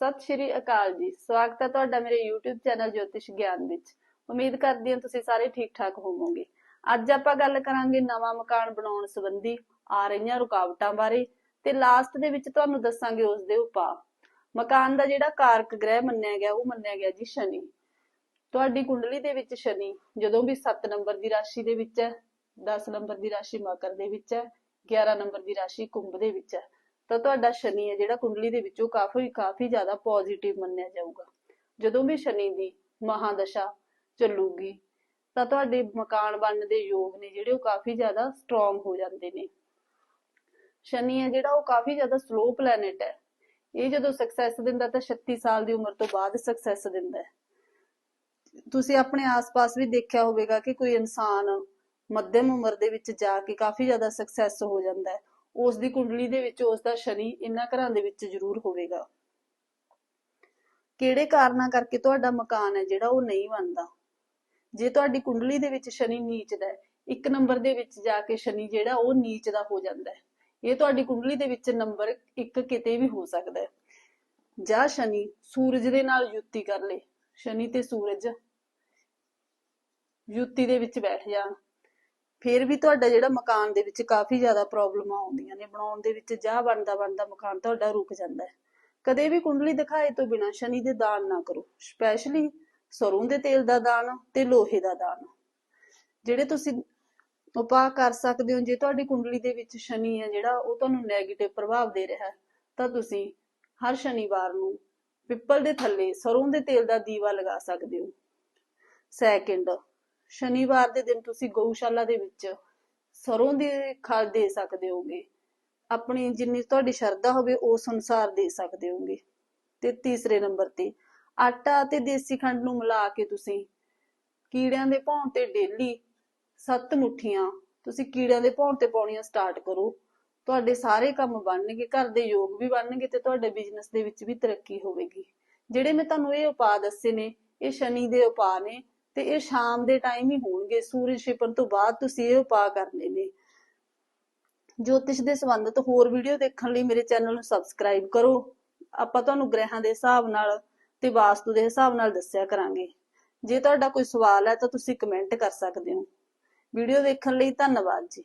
ਸਤਿ ਸ਼੍ਰੀ ਅਕਾਲ ਜੀ। ਸਵਾਗਤ ਹੈ ਤੁਹਾਡਾ ਮੇਰੇ YouTube ਚੈਨਲ ਜੋਤਿਸ਼ ਗਿਆਨ ਵਿੱਚ। ਉਮੀਦ ਕਰਦੀ ਹਾਂ ਤੁਸੀਂ ਸਾਰੇ ਠੀਕ ਠਾਕ ਹੋਵੋਗੇ। ਅੱਜ ਆਪਾਂ ਗੱਲ ਕਰਾਂਗੇ ਨਵਾਂ ਮਕਾਨ ਬਣਾਉਣ ਸੰਬੰਧੀ ਆ ਰਹੀਆਂ ਰੁਕਾਵਟਾਂ ਬਾਰੇ ਤੇ ਲਾਸਟ ਦੇ ਵਿੱਚ ਤੁਹਾਨੂੰ ਦੱਸਾਂਗੇ ਉਸ ਦੇ ਉਪਾਅ। ਮਕਾਨ ਦਾ ਜਿਹੜਾ ਕਾਰਕ ਗ੍ਰਹਿ ਮੰਨਿਆ ਗਿਆ, ਉਹ ਮੰਨਿਆ ਗਿਆ ਜੀ ਸ਼ਨੀ। ਤੁਹਾਡੀ ਕੁੰਡਲੀ ਦੇ ਵਿੱਚ ਸ਼ਨੀ, ਜਦੋਂ ਵੀ 7 ਨੰਬਰ ਦੀ ਰਾਸ਼ੀ ਦੇ ਵਿੱਚ ਹੈ 10 ਨੰਬਰ ਦੀ ਰਾਸ਼ੀ ਮਕਰ ਦੇ ਵਿੱਚ ਹੈ 11 ਨੰਬਰ ਦੀ ਰਾਸ਼ੀ ਕੁੰਭ ਦੇ ਵਿੱਚ ਹੈ। ਤਾਂ ਤੁਹਾਡਾ ਸ਼ਨੀ ਹੈ, ਜਿਹੜਾ ਕੁੰਡਲੀ ਦੇ ਵਿੱਚੋਂ ਕਾਫੀ ਕਾਫੀ ਜ਼ਿਆਦਾ ਪੋਜ਼ਿਟਿਵ ਮੰਨਿਆ ਜਾਊਗਾ। ਜਦੋਂ ਵੀ ਸ਼ਨੀ ਦੀ ਮਹਾਦਸ਼ਾ ਚੱਲੂਗੀ, ਤਾਂ ਤੁਹਾਡੇ ਮਕਾਨ ਬਣਨ ਦੇ ਯੋਗ ਨੇ ਜਿਹੜੇ ਉਹ ਕਾਫੀ ਜ਼ਿਆਦਾ ਸਟਰੋਂਗ ਹੋ ਜਾਂਦੇ ਨੇ। ਸ਼ਨੀ ਹੈ ਜਿਹੜਾ ਉਹ ਕਾਫੀ ਜ਼ਿਆਦਾ ਸਲੋ ਪਲੈਨਟ ਹੈ। ਇਹ ਜਦੋਂ ਸਕਸੈਸ ਦਿੰਦਾ ਤਾਂ 36 ਸਾਲ ਦੀ ਉਮਰ ਤੋਂ ਬਾਅਦ ਸਕਸੈਸ ਦਿੰਦਾ ਹੈ। ਤੁਸੀਂ ਆਪਣੇ ਆਸ-ਪਾਸ ਵੀ ਦੇਖਿਆ ਹੋਵੇਗਾ ਕਿ ਕੋਈ ਇਨਸਾਨ ਮੱਧਮ ਉਮਰ ਦੇ ਵਿੱਚ ਜਾ ਕੇ ਕਾਫੀ ਜ਼ਿਆਦਾ ਸਕਸੈਸ ਹੋ ਜਾਂਦਾ ਹੈ। ਉਸ ਦੀ ਕੁੰਡਲੀ ਦੇ ਵਿੱਚ ਉਸ ਦਾ ਸ਼ਨੀ ਇਹਨਾਂ ਘਰਾਂ ਦੇ ਵਿੱਚ ਜ਼ਰੂਰ ਹੋਵੇਗਾ। ਕਿਹੜੇ ਕਾਰਨਾਂ ਕਰਕੇ ਤੁਹਾਡਾ ਮਕਾਨ ਹੈ ਜਿਹੜਾ ਉਹ ਨਹੀਂ ਬਣਦਾ? ਜੇ ਤੁਹਾਡੀ ਕੁੰਡਲੀ ਦੇ ਵਿੱਚ ਸ਼ਨੀ ਨੀਚ ਦਾ ਹੈ, ਇੱਕ ਨੰਬਰ ਦੇ ਵਿੱਚ ਜਾ ਕੇ ਸ਼ਨੀ ਜਿਹੜਾ ਉਹ ਨੀਚ ਦਾ ਹੋ ਜਾਂਦਾ ਹੈ। ਇਹ ਤੁਹਾਡੀ ਕੁੰਡਲੀ ਦੇ ਵਿੱਚ ਨੰਬਰ ਇੱਕ ਕਿਤੇ ਵੀ ਹੋ ਸਕਦਾ ਹੈ। ਜਾਂ ਸ਼ਨੀ ਸੂਰਜ ਦੇ ਨਾਲ ਯੁੱਤੀ ਕਰ ਲੇ, ਸ਼ਨੀ ਤੇ ਸੂਰਜ ਯੁੱਤੀ ਦੇ ਵਿੱਚ ਬੈਠ ਜਾਣ ਫਿਰ ਵੀ ਤੁਹਾਡਾ ਜਿਹੜਾ ਮਕਾਨ ਦੇ ਵਿੱਚ ਕਾਫੀ ਜ਼ਿਆਦਾ ਪ੍ਰੋਬਲਮਾਂ ਆਉਂਦੀਆਂ ਨੇ, ਬਣਾਉਣ ਦੇ ਵਿੱਚ ਜਾਂ ਬਣਦਾ ਬਣਦਾ ਮਕਾਨ ਤੁਹਾਡਾ ਰੁਕ ਜਾਂਦਾ ਹੈ। ਕਦੇ ਵੀ ਕੁੰਡਲੀ ਦਿਖਾਏ ਤੋਂ ਬਿਨਾਂ ਸ਼ਨੀ ਦੇ ਦਾਨ ਨਾ ਕਰੋ ਸਪੈਸ਼ਲੀ ਸਰੋਂ ਦੇ ਤੇਲ ਦਾ ਦਾਨ ਤੇ ਲੋਹੇ ਦਾ ਦਾਨ। ਜਿਹੜੇ ਤੁਸੀਂ ਉਪਾਅ ਕਰ ਸਕਦੇ ਹੋ, ਜੇ ਤੁਹਾਡੀ ਕੁੰਡਲੀ ਦੇ ਵਿੱਚ ਸ਼ਨੀ ਹੈ ਜਿਹੜਾ, ਉਹ ਤੁਹਾਨੂੰ 네ਗੇਟਿਵ ਪ੍ਰਭਾਵ ਦੇ ਰਿਹਾ ਤਾਂ ਤੁਸੀਂ ਹਰ ਸ਼ਨੀਵਾਰ ਨੂੰ ਪਿੱਪਲ ਦੇ ਥੱਲੇ ਸਰੋਂ ਦੇ ਤੇਲ ਦਾ ਦੀਵਾ ਲਗਾ ਸਕਦੇ ਹੋ। ਸੈਕਿੰਡ ਸ਼ਨੀਵਾਰ ਦੇ ਦਿਨ ਤੁਸੀਂ ਗਊਸ਼ਾਲਾ ਦੇ ਵਿੱਚ ਸਰੋਂ ਦੀ ਖਲ ਦੇ ਸਕਦੇ ਹੋਗੇ। ਆਪਣੀ ਜਿੰਨੀ ਤੁਹਾਡੀ ਸ਼ਰਧਾ ਹੋਵੇ ਉਸ ਅਨੁਸਾਰ ਦੇ ਸਕਦੇ ਹੋਗੇ। ਤੇ ਤੀਸਰੇ ਨੰਬਰ ਤੇ, ਆਟਾ ਤੇ ਦੇਸੀ ਖੰਡ ਨੂੰ ਮਿਲਾ ਕੇ ਤੁਸੀਂ ਕੀੜਿਆਂ ਦੇ ਭੌਂ ਤੇ ਡੇਲੀ ਸੱਤ ਮੁੱਠੀਆਂ ਤੁਸੀਂ ਕੀੜਿਆਂ ਦੇ ਭੌਂ ਤੇ ਪਾਉਣੀਆਂ ਸਟਾਰਟ ਕਰੋ। ਤੁਹਾਡੇ ਸਾਰੇ ਕੰਮ ਬਣਨਗੇ, ਘਰ ਦੇ ਯੋਗ ਵੀ ਬਣਨਗੇ ਤੇ ਤੁਹਾਡੇ ਬਿਜ਼ਨਸ ਦੇ ਵਿੱਚ ਵੀ ਤਰੱਕੀ ਹੋਵੇਗੀ। ਜਿਹੜੇ ਮੈਂ ਤੁਹਾਨੂੰ ਇਹ ਉਪਾਅ ਦੱਸੇ ਨੇ, ਇਹ ਸ਼ਨੀ ਦੇ ਉਪਾਅ ਨੇ ਤੇ ਇਹ ਸ਼ਾਮ ਦੇ ਟਾਈਮ ਹੀ ਹੋਣਗੇ, ਸੂਰਜ ਛਿਪਣ ਤੋਂ ਬਾਅਦ ਤੁਸੀਂ ਇਹ ਉਪਾਅ ਕਰਨੇ ਨੇ ਜੋਤਿਸ਼ ਦੇ ਸੰਬੰਧਤ ਹੋਰ ਵੀਡੀਓ ਦੇਖਣ ਲਈ ਮੇਰੇ ਚੈਨਲ ਨੂੰ ਸਬਸਕ੍ਰਾਈਬ ਕਰੋ। ਆਪਾਂ ਤੁਹਾਨੂੰ ਗ੍ਰਹਿਾਂ ਦੇ ਹਿਸਾਬ ਨਾਲ ਤੇ ਵਾਸਤੂ ਦੇ ਹਿਸਾਬ ਨਾਲ ਦੱਸਿਆ ਕਰਾਂਗੇ। ਜੇ ਤੁਹਾਡਾ ਕੋਈ ਸਵਾਲ ਹੈ ਤਾਂ ਤੁਸੀਂ ਕਮੈਂਟ ਕਰ ਸਕਦੇ ਹੋ। ਵੀਡੀਓ ਦੇਖਣ ਲਈ ਧੰਨਵਾਦ ਜੀ।